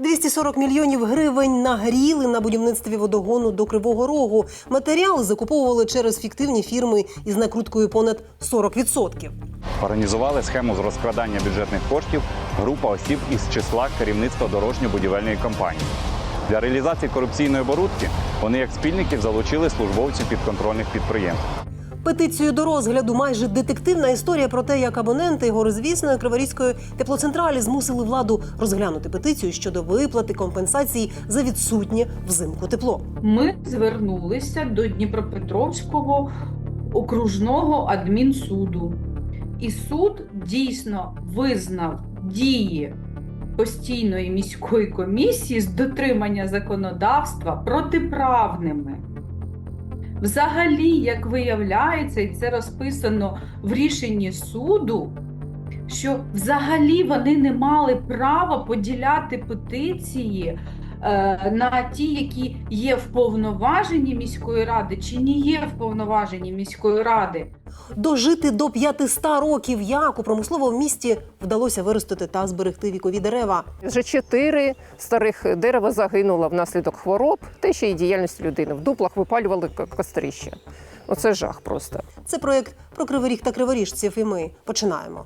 240 мільйонів гривень нагріли на будівництві водогону до Кривого Рогу. Матеріали закуповували через фіктивні фірми із накруткою понад 40%. Організували схему з розкрадання бюджетних коштів група осіб із числа керівництва дорожньо-будівельної компанії. Для реалізації корупційної оборудки вони як спільників залучили службовців підконтрольних підприємств. Петицію до розгляду майже детективна історія про те, як абоненти горизвісної Криворізької теплоцентралі змусили владу розглянути петицію щодо виплати компенсації за відсутнє взимку тепло. Ми звернулися до Дніпропетровського окружного адмінсуду. І суд дійсно визнав дії постійної міської комісії з дотримання законодавства протиправними. Взагалі, як виявляється, і це розписано в рішенні суду, що взагалі вони не мали права поділяти петиції на ті, які є в повноваженні міської ради, чи не є в повноваженні міської ради. Дожити до 500 років, як у промисловому місті вдалося виростити та зберегти вікові дерева. Вже чотири старих дерева загинуло внаслідок хвороб, та ще й діяльність людини. В дуплах випалювали кострища. Оце жах просто. Це проект про кривий ріг та криворіжців. І ми починаємо.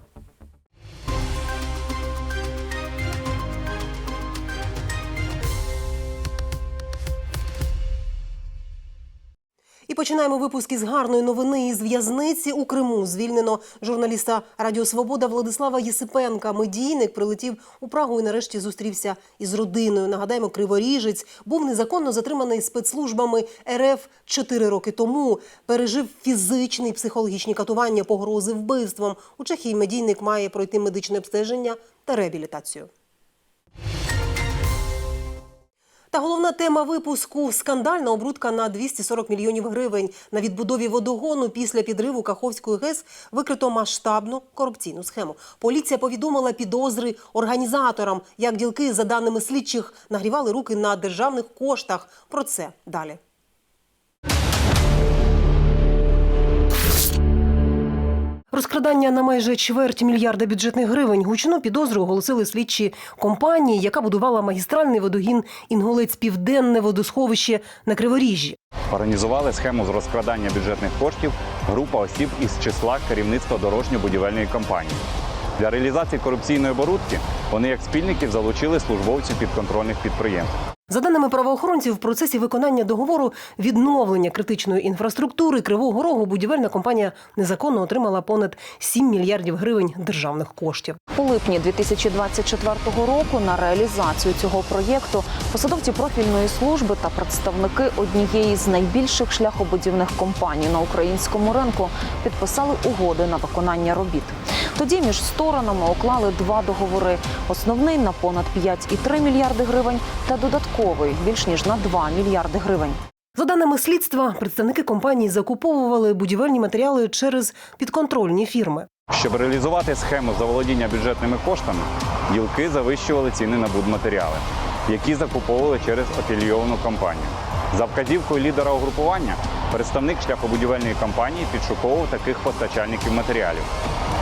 І починаємо випуск із гарної новини із в'язниці у Криму. Звільнено журналіста Радіо Свобода Владислава Єсипенка. Медійник прилетів у Прагу і нарешті зустрівся із родиною. Нагадаємо, криворіжець був незаконно затриманий спецслужбами РФ 4 роки тому. Пережив фізичні і психологічні катування, погрози вбивством. У Чехії медійник має пройти медичне обстеження та реабілітацію. Та головна тема випуску скандальна обрудка на 240 мільйонів гривень на відбудові водогону після підриву Каховської ГЕС викрито масштабну корупційну схему. Поліція повідомила підозри організаторам, як ділки за даними слідчих нагрівали руки на державних коштах. Про це далі. Розкрадання на майже чверть мільярда бюджетних гривень. Гучну підозру оголосили слідчі компанії, яка будувала магістральний водогін Інгулець Південне водосховище на Криворіжжі. Організували схему з розкрадання бюджетних коштів група осіб із числа керівництва дорожньо-будівельної компанії. Для реалізації корупційної оборудки вони як спільників залучили службовців підконтрольних підприємств. За даними правоохоронців, в процесі виконання договору відновлення критичної інфраструктури Кривого Рогу будівельна компанія незаконно отримала понад 7 мільярдів гривень державних коштів. У липні 2024 року на реалізацію цього проєкту посадовці профільної служби та представники однієї з найбільших шляхобудівних компаній на українському ринку підписали угоди на виконання робіт. Тоді між сторонами уклали два договори: основний на понад 5,3 мільярди гривень та додатковий більш ніж на 2 мільярди гривень. За даними слідства, представники компанії закуповували будівельні матеріали через підконтрольні фірми. Щоб реалізувати схему заволодіння бюджетними коштами, ділки завищували ціни на будматеріали, які закуповували через афілійовану компанію. За вказівкою лідера угрупування, представник шляхобудівельної компанії підшуковував таких постачальників матеріалів,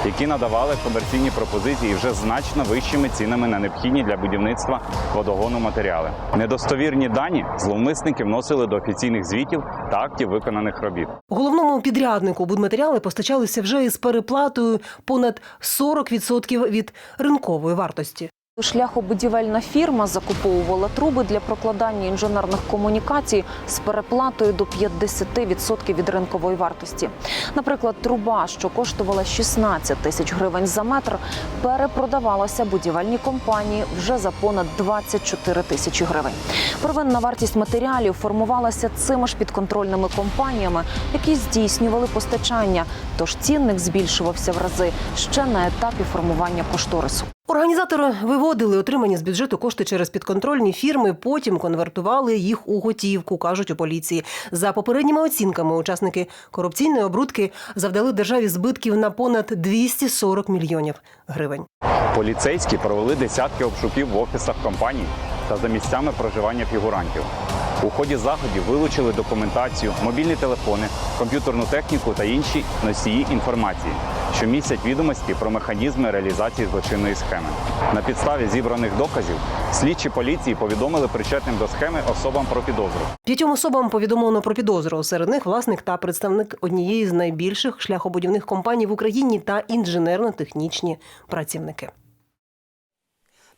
які надавали комерційні пропозиції вже значно вищими цінами на необхідні для будівництва водогону матеріали. Недостовірні дані зловмисники вносили до офіційних звітів та актів виконаних робіт. Головному підряднику будматеріали постачалися вже із переплатою понад 40% від ринкової вартості. Шляхобудівельна фірма закуповувала труби для прокладання інженерних комунікацій з переплатою до 50% від ринкової вартості. Наприклад, труба, що коштувала 16 тисяч гривень за метр, перепродавалася будівельній компанії вже за понад 24 тисячі гривень. Первинна вартість матеріалів формувалася цими ж підконтрольними компаніями, які здійснювали постачання. Тож цінник збільшувався в рази ще на етапі формування кошторису. Організатори виводили отримані з бюджету кошти через підконтрольні фірми, потім конвертували їх у готівку, кажуть у поліції. За попередніми оцінками, учасники корупційної обрудки завдали державі збитків на понад 240 мільйонів гривень. Поліцейські провели десятки обшуків в офісах компаній та за місцями проживання фігурантів. У ході заходів вилучили документацію, мобільні телефони, комп'ютерну техніку та інші носії інформації, що містять відомості про механізми реалізації злочинної схеми. На підставі зібраних доказів слідчі поліції повідомили причетним до схеми особам про підозру. П'ятьом особам повідомлено про підозру. Серед них власник та представник однієї з найбільших шляхобудівних компаній в Україні та інженерно-технічні працівники.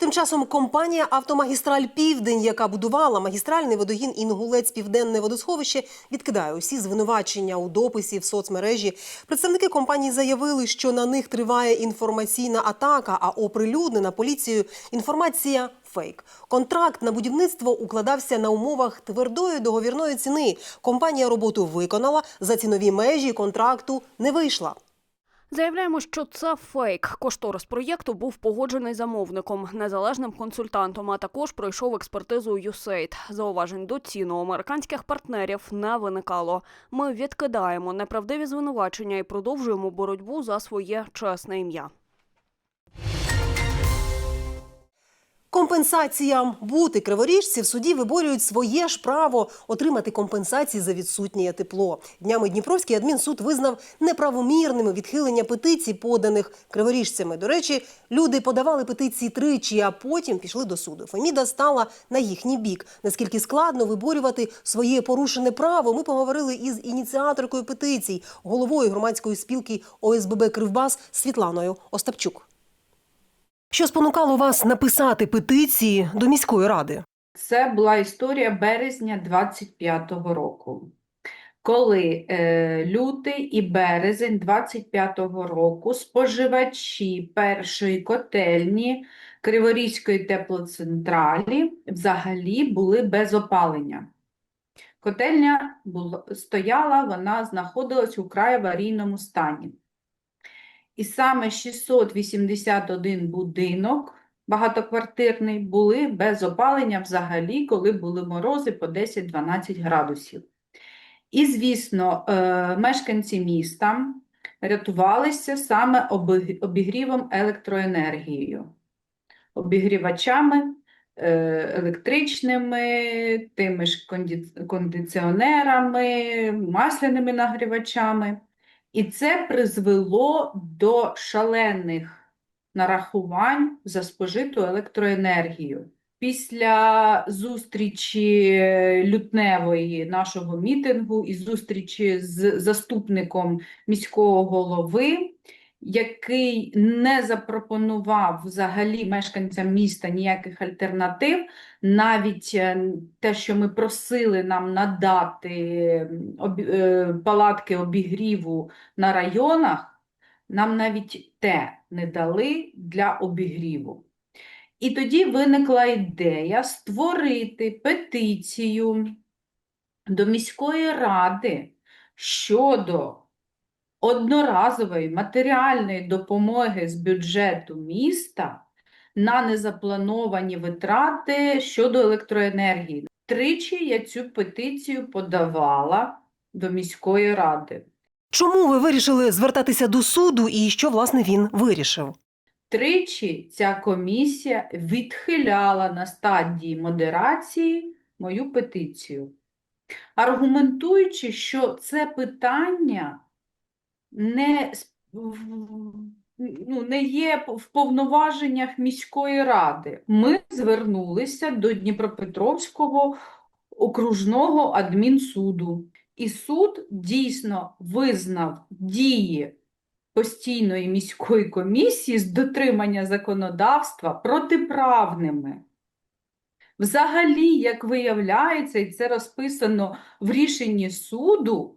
Тим часом компанія Автомагістраль Південь, яка будувала магістральний водогін Інгулець Південне водосховище, відкидає усі звинувачення у дописі в соцмережі. Представники компанії заявили, що на них триває інформаційна атака, а оприлюднена поліцією інформація фейк. Контракт на будівництво укладався на умовах твердої договірної ціни. Компанія роботу виконала за цінові межі контракту не вийшла. Заявляємо, що це фейк. Кошторис проєкту був погоджений замовником, незалежним консультантом, а також пройшов експертизу USAID. Зауважень до ціну американських партнерів не виникало. Ми відкидаємо неправдиві звинувачення і продовжуємо боротьбу за своє чесне ім'я. Компенсаціям бути криворіжці в суді виборюють своє ж право отримати компенсації за відсутнє тепло. Днями Дніпровський адмінсуд визнав неправомірними відхилення петицій, поданих криворіжцями. До речі, люди подавали петиції тричі, а потім пішли до суду. Феміда стала на їхній бік. Наскільки складно виборювати своє порушене право, ми поговорили із ініціаторкою петицій, головою громадської спілки ОСББ Кривбас Світланою Остапчук. Що спонукало вас написати петиції до міської ради? Це була історія березня 25-го року, коли е, лютий і березень 25-го року споживачі першої котельні Криворізької теплоцентралі взагалі були без опалення. Котельня була, стояла, вона знаходилась у край аварійному стані. І саме 681 будинок багатоквартирний були без опалення взагалі, коли були морози по 10-12 градусів. І, звісно, е, мешканці міста рятувалися саме обігрівом електроенергією, обігрівачами е, електричними, тими ж кондиціонерами, масляними нагрівачами. І це призвело до шалених нарахувань за спожиту електроенергію. Після зустрічі лютневої нашого мітингу і зустрічі з заступником міського голови, який не запропонував взагалі мешканцям міста ніяких альтернатив, навіть е, те, що ми просили нам надати е, палатки обігріву на районах, нам навіть те не дали для обігріву. І тоді виникла ідея створити петицію до міської ради щодо одноразової матеріальної допомоги з бюджету міста на незаплановані витрати щодо електроенергії. Тричі я цю петицію подавала до міської ради. Чому ви вирішили звертатися до суду і що власне він вирішив? Тричі ця комісія відхиляла на стадії модерації мою петицію, аргументуючи, що це питання не, ну, не є в повноваженнях міської ради. Ми звернулися до Дніпропетровського окружного адмінсуду, і суд дійсно визнав дії постійної міської комісії з дотримання законодавства протиправними. Взагалі, як виявляється, і це розписано в рішенні суду,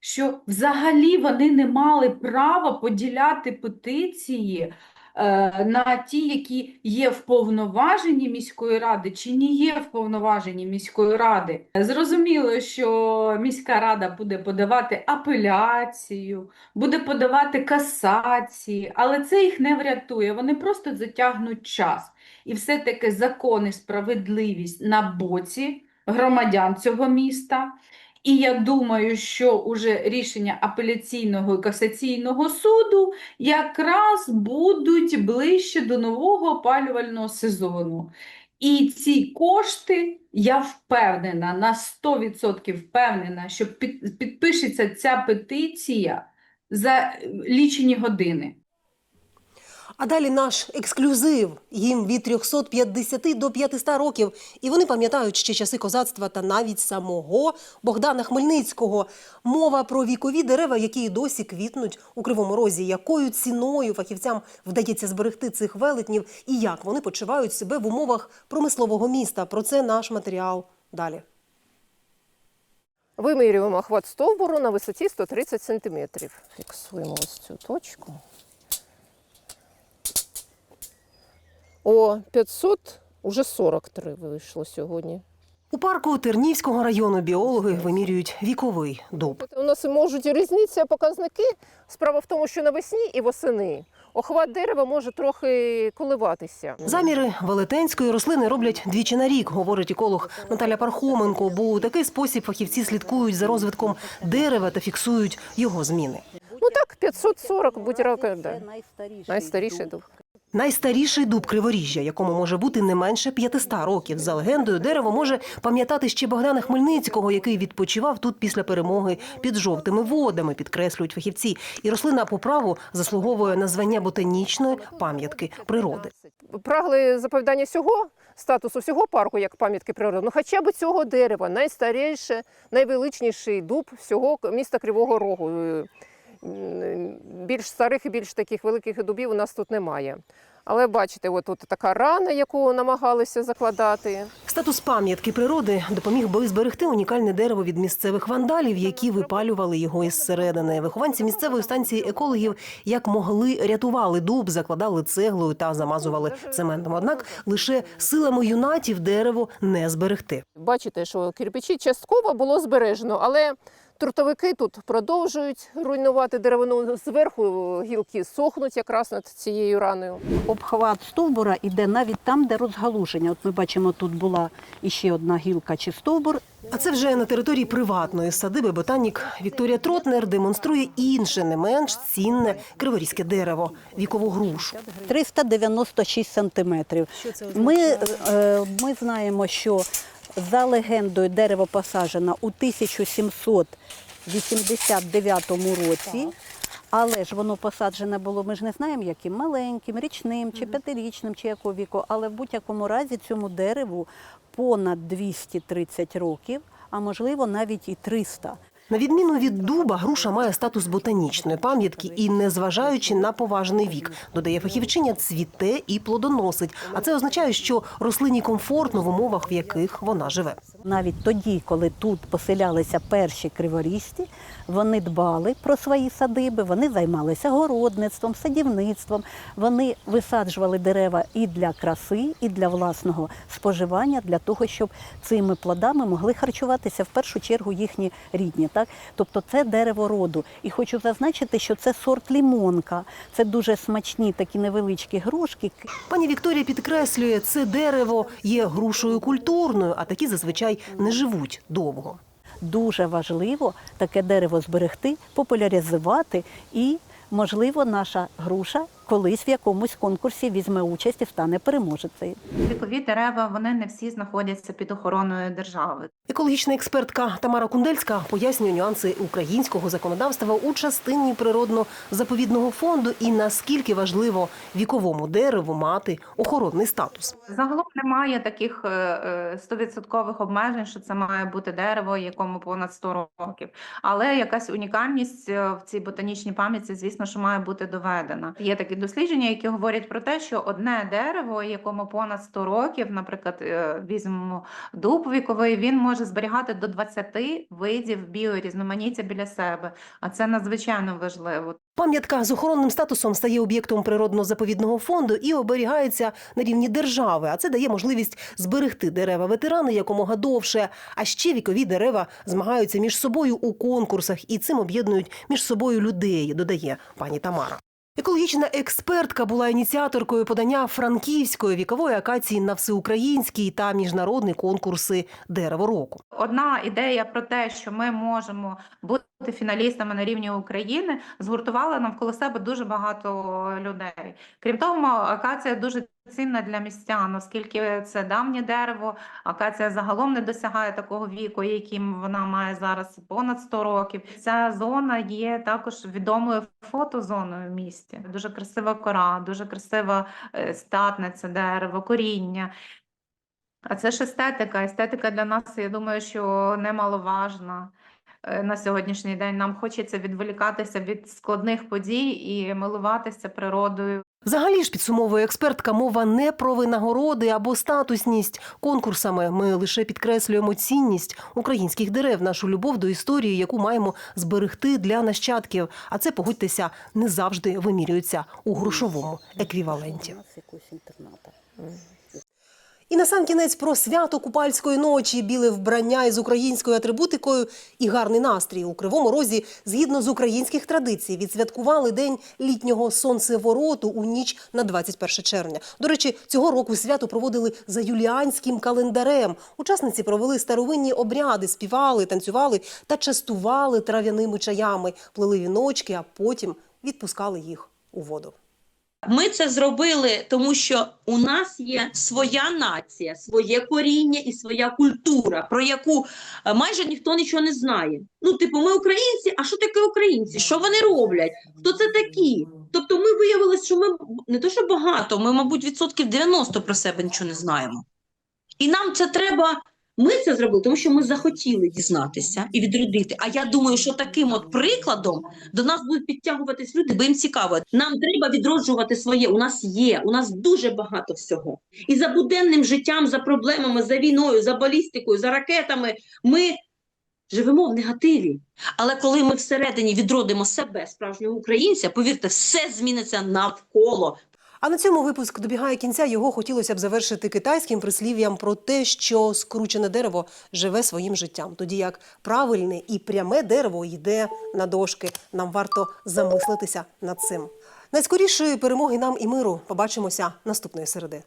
що взагалі вони не мали права поділяти петиції е, на ті, які є в повноваженні міської ради, чи не є в повноваженні міської ради. Зрозуміло, що міська рада буде подавати апеляцію, буде подавати касації, але це їх не врятує. Вони просто затягнуть час. І все-таки закон і справедливість на боці громадян цього міста. І я думаю, що уже рішення апеляційного і касаційного суду якраз будуть ближче до нового опалювального сезону. І ці кошти, я впевнена, на 100% впевнена, що підпишеться ця петиція за лічені години. А далі наш ексклюзив. Їм від 350 до 500 років. І вони пам'ятають ще часи козацтва та навіть самого Богдана Хмельницького. Мова про вікові дерева, які досі квітнуть у Кривому Розі. Якою ціною фахівцям вдається зберегти цих велетнів і як вони почувають себе в умовах промислового міста. Про це наш матеріал далі. Вимірюємо охват стовбуру на висоті 130 см. Фіксуємо ось цю точку. О, 500, уже 43 вийшло сьогодні. У парку Тернівського району біологи вимірюють віковий дуб. У нас можуть різнитися показники. Справа в тому, що навесні і восени охват дерева може трохи коливатися. Заміри велетенської рослини роблять двічі на рік, говорить еколог Наталя Пархоменко. Бо у такий спосіб фахівці слідкують за розвитком дерева та фіксують його зміни. Ну так, 540 будь-яка. Да. Найстаріший дуб. Найстаріший дуб криворіжжя, якому може бути не менше 500 років. За легендою, дерево може пам'ятати ще Богдана Хмельницького, який відпочивав тут після перемоги під жовтими водами, підкреслюють фахівці. І рослина по праву заслуговує на звання ботанічної пам'ятки природи. Прагли заповідання всього статусу всього парку як пам'ятки природи. Ну хоча б цього дерева, найстаріше, найвеличніший дуб всього міста Кривого Рогу. Більш старих і більш таких великих дубів у нас тут немає. Але бачите, от тут така рана, яку намагалися закладати. Статус пам'ятки природи допоміг би зберегти унікальне дерево від місцевих вандалів, які випалювали його із середини. Вихованці місцевої станції екологів як могли рятували дуб, закладали цеглою та замазували цементом. Однак лише силами юнатів дерево не зберегти. Бачите, що кирпичі частково було збережено, але трутовики тут продовжують руйнувати деревину. Зверху гілки сохнуть якраз над цією раною. обхват стовбура іде навіть там, де розгалуження. От ми бачимо, тут була іще одна гілка чи стовбур. А це вже на території приватної садиби ботанік Вікторія Тротнер демонструє інше, не менш цінне криворізьке дерево вікову грушу. 396 сантиметрів. Ми, е, ми знаємо, що за легендою дерево посаджено у 1789 році. Але ж воно посаджене було, ми ж не знаємо, яким маленьким, річним чи п'ятирічним, чи якого віку. Але в будь-якому разі цьому дереву понад 230 років, а можливо навіть і 300. На відміну від дуба, груша має статус ботанічної пам'ятки і, незважаючи на поважний вік, додає фахівчиня, цвіте і плодоносить. А це означає, що рослині комфортно в умовах, в яких вона живе. Навіть тоді, коли тут поселялися перші криворізці, вони дбали про свої садиби, вони займалися городництвом, садівництвом, вони висаджували дерева і для краси, і для власного споживання, для того, щоб цими плодами могли харчуватися в першу чергу їхні рідні. Так? Тобто це дерево роду. І хочу зазначити, що це сорт лімонка. Це дуже смачні такі невеличкі грушки. Пані Вікторія підкреслює, це дерево є грушою культурною, а такі зазвичай не живуть довго. дуже важливо таке дерево зберегти, популяризувати і, можливо, наша груша колись в якомусь конкурсі візьме участь і стане переможецею. Вікові дерева вони не всі знаходяться під охороною держави. Екологічна експертка Тамара Кундельська пояснює нюанси українського законодавства у частині природно-заповідного фонду і наскільки важливо віковому дереву мати охоронний статус. Загалом немає таких е, е, стовідсоткових обмежень, що це має бути дерево, якому понад 100 років. Але якась унікальність е, в цій ботанічній пам'ятці, звісно, що має бути доведена. Є такі дослідження, які говорять про те, що одне дерево, якому понад 100 років, наприклад, е, візьмемо дуб віковий, він може зберігати до 20 видів біорізноманіття біля себе. А це надзвичайно важливо. Пам'ятка з охоронним статусом стає об'єктом природно-заповідного фонду і оберігається на рівні держави. А це дає можливість зберегти дерева ветерани якомога довше. А ще вікові дерева змагаються між собою у конкурсах і цим об'єднують між собою людей, додає пані Тамара. Екологічна експертка була ініціаторкою подання франківської вікової акації на всеукраїнський та міжнародні конкурси дерево року. Одна ідея про те, що ми можемо бути фіналістами на рівні України, згуртувала навколо себе дуже багато людей. Крім того, акація дуже цінна для містян, оскільки це давнє дерево, акація загалом не досягає такого віку, яким вона має зараз понад 100 років. Ця зона є також відомою фотозоною в місті. Дуже красива кора, дуже красива е, статне це дерево, коріння. А це ж естетика. Естетика для нас, я думаю, що немаловажна е, на сьогоднішній день. Нам хочеться відволікатися від складних подій і милуватися природою. Взагалі ж підсумовує експертка, мова не про винагороди або статусність конкурсами. Ми лише підкреслюємо цінність українських дерев, нашу любов до історії, яку маємо зберегти для нащадків. А це погодьтеся не завжди вимірюється у грошовому еквіваленті. І на сам кінець про свято Купальської ночі, біле вбрання із українською атрибутикою і гарний настрій у Кривому Розі, згідно з українських традицій, відсвяткували день літнього сонцевороту у ніч на 21 червня. До речі, цього року свято проводили за юліанським календарем. Учасниці провели старовинні обряди, співали, танцювали та частували трав'яними чаями, плели віночки, а потім відпускали їх у воду. Ми це зробили, тому що у нас є своя нація, своє коріння і своя культура, про яку е, майже ніхто нічого не знає. Ну, типу, ми українці, а що таке українці? Що вони роблять? Хто це такі? Тобто ми виявилися, що ми не то, що багато, ми, мабуть, відсотків 90 про себе нічого не знаємо. І нам це треба. Ми це зробили, тому що ми захотіли дізнатися і відродити. А я думаю, що таким от прикладом до нас будуть підтягуватись люди, бо їм цікаво. Нам треба відроджувати своє. У нас є, у нас дуже багато всього. І за буденним життям, за проблемами, за війною, за балістикою, за ракетами ми живемо в негативі. Але коли ми всередині відродимо себе, справжнього українця, повірте, все зміниться навколо. А на цьому випуск добігає кінця. Його хотілося б завершити китайським прислів'ям про те, що скручене дерево живе своїм життям, тоді як правильне і пряме дерево йде на дошки. Нам варто замислитися над цим. Найскорішої перемоги нам і миру. Побачимося наступної середи.